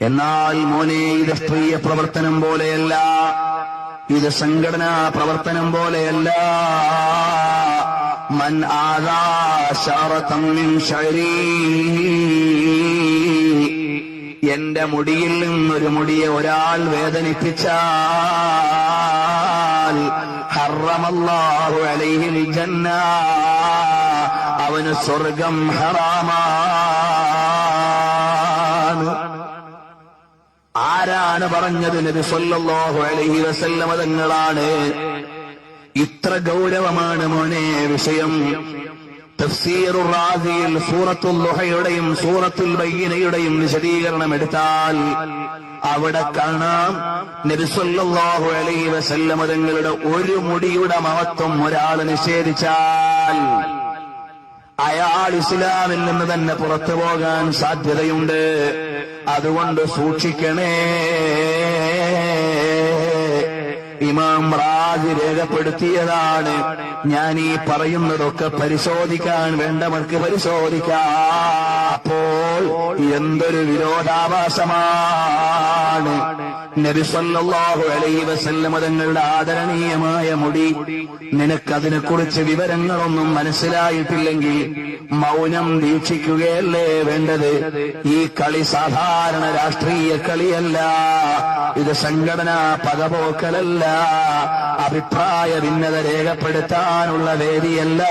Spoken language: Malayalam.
എന്നാൽ മോനെ ഇത് സ്ത്രീയ പ്രവർത്തനം പോലെയല്ല. ഇത് സംഘടനാ പ്രവർത്തനം പോലെയല്ല. മൻ ആദാശാറത്തമ്മിൻ ശരീ. എന്റെ മുടിയിൽ നിന്നൊരു മുടിയെ ഒരാൾ വേദനിപ്പിച്ചാൽ ഹറമല്ലാഹു അലൈഹിൽ ജന്ന. അവന് സ്വർഗം ഹറാമാണ് ആരാണ് പറഞ്ഞത് നബി സല്ലല്ലാഹു അലൈഹി വസല്ലമ തങ്ങളാണ്? ഇത്ര ഗൗരവമാണ് മോനെ വിഷയം. തഫ്സീറു റാസിയിൽ സൂറത്തുൽ ലുഹയുടെയും സൂറത്തുൽ ബയ്യനയുടെയും വിശദീകരണം എടുത്താൽ അവിടെ കാണാം നബി സല്ലല്ലാഹു അലൈഹി വസല്ലമ തങ്ങളുടെ ഒരു മുടിയുടെ മഹത്വം ഒരാൾ നിഷേധിച്ചാൽ അയാൾ ഇസ്ലാമിൽ നിന്ന് തന്നെ പുറത്തു പോകാൻ സാധ്യതയുണ്ട്. അതുകൊണ്ട് സൂക്ഷിക്കണേ. ഇമാം റാജ് രേഖപ്പെടുത്തിയതാണ്. ഞാൻ ഈ പറയുന്നതൊക്കെ പരിശോധിക്കാൻ വേണ്ടവർക്ക് പരിശോധിക്കാം. എന്തൊരു വിരോധാഭാസമാണ്. നബിസല്ലാഹു അലൈ വസല്ലമ തങ്ങളുടെ ആദരണീയമായ മുടി. നിനക്കതിനെ കുറിച്ച് വിവരങ്ങളൊന്നും മനസ്സിലായിട്ടില്ലെങ്കിൽ മൗനം ദീക്ഷിക്കുകയല്ലേ വേണ്ടത്? ഈ കളി സാധാരണ രാഷ്ട്രീയ കളിയല്ല. ഇത് സംഘടനാ പകപോക്കലല്ല. അഭിപ്രായ ഭിന്നത രേഖപ്പെടുത്താനുള്ള വേദിയല്ല.